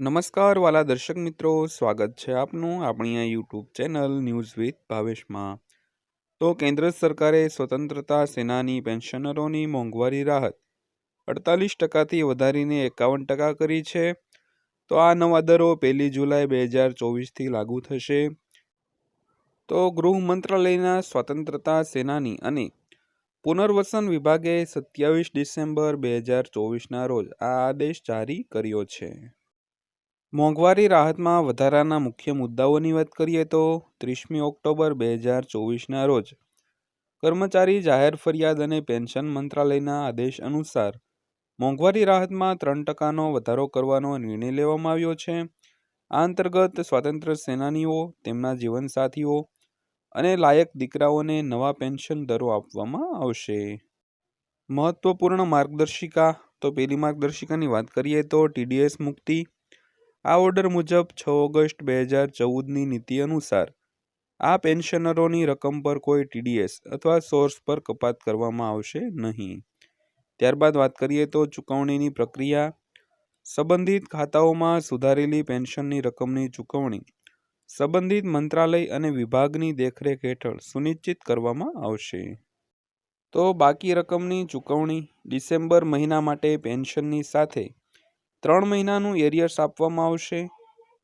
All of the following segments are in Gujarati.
નમસ્કાર વાલા દર્શક મિત્રો, સ્વાગત છે આપનું આપણી આ યુટ્યુબ ચેનલ ન્યૂઝ વિથ ભાવેશમાં. તો કેન્દ્ર સરકારે સ્વતંત્રતા સેનાની પેન્શનરોની મોંઘવારી રાહત અડતાલીસ ટકાથી વધારીને એકાવન ટકા કરી છે. તો આ નવા દરો પહેલી જુલાઈ બે હજાર ચોવીસથી લાગુ થશે. તો ગૃહ મંત્રાલયના સ્વતંત્રતા સેનાની અને પુનર્વસન વિભાગે સત્યાવીસ ડિસેમ્બર બે હજાર ચોવીસના રોજ આ આદેશ જારી કર્યો છે. મોંઘવારી રાહતમાં વધારાના મુખ્ય મુદ્દાઓની વાત કરીએ તો ત્રીસમી ઓક્ટોબર બે હજાર ચોવીસના રોજ કર્મચારી જાહેર ફરિયાદ અને પેન્શન મંત્રાલયના આદેશ અનુસાર મોંઘવારી રાહતમાં ત્રણ ટકાનો વધારો કરવાનો નિર્ણય લેવામાં આવ્યો છે. આ અંતર્ગત સ્વાતંત્ર્ય સેનાનીઓ, તેમના જીવનસાથીઓ અને લાયક દીકરાઓને નવા પેન્શન દરો આપવામાં આવશે. મહત્વપૂર્ણ માર્ગદર્શિકા, તો પેલી માર્ગદર્શિકાની વાત કરીએ તો ટીડીએસ મુક્તિ આ ઓર્ડર મુજબ છ ઓગસ્ટ બે હજાર ચૌદની નીતિ અનુસાર આ પેન્શનરોની રકમ પર કોઈ ટીડીએસ અથવા સોર્સ પર કપાત કરવામાં આવશે નહીં. ત્યારબાદ વાત કરીએ તો ચૂકવણીની પ્રક્રિયા. સંબંધિત ખાતાઓમાં સુધારેલી પેન્શનની રકમની ચૂકવણી. સંબંધિત મંત્રાલય અને વિભાગની દેખરેખ હેઠળ સુનિશ્ચિત કરવામાં આવશે. તો બાકી રકમની ચૂકવણી ડિસેમ્બર મહિના માટે પેન્શનની સાથે ત્રણ મહિનાનું એરિયર્સ આપવામાં આવશે.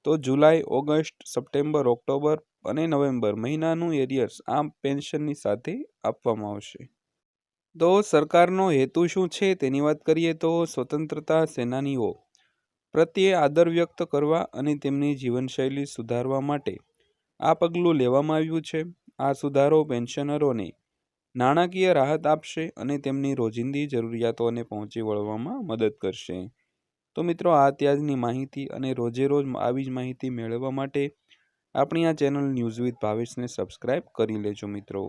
તો જુલાઈ, ઓગસ્ટ, સપ્ટેમ્બર, ઓક્ટોબર અને નવેમ્બર મહિનાનું એરિયર્સ આ પેન્શનની સાથે આપવામાં આવશે. તો સરકારનો હેતુ શું છે તેની વાત કરીએ તો સ્વતંત્રતા સેનાનીઓ પ્રત્યે આદર વ્યક્ત કરવા અને તેમની જીવનશૈલી સુધારવા માટે આ પગલું લેવામાં આવ્યું છે. આ સુધારો પેન્શનરોને નાણાકીય રાહત આપશે અને તેમની રોજિંદી જરૂરિયાતોને પહોંચી વળવામાં મદદ કરશે. તો મિત્રો, આ ત્યાજની માહિતી અને રોજે રોજ આવી જ માહિતી મેળવવા માટે આપણી આ ચેનલ ન્યૂઝ વિથ ભાવેશને સબસ્ક્રાઈબ કરી લેજો મિત્રો.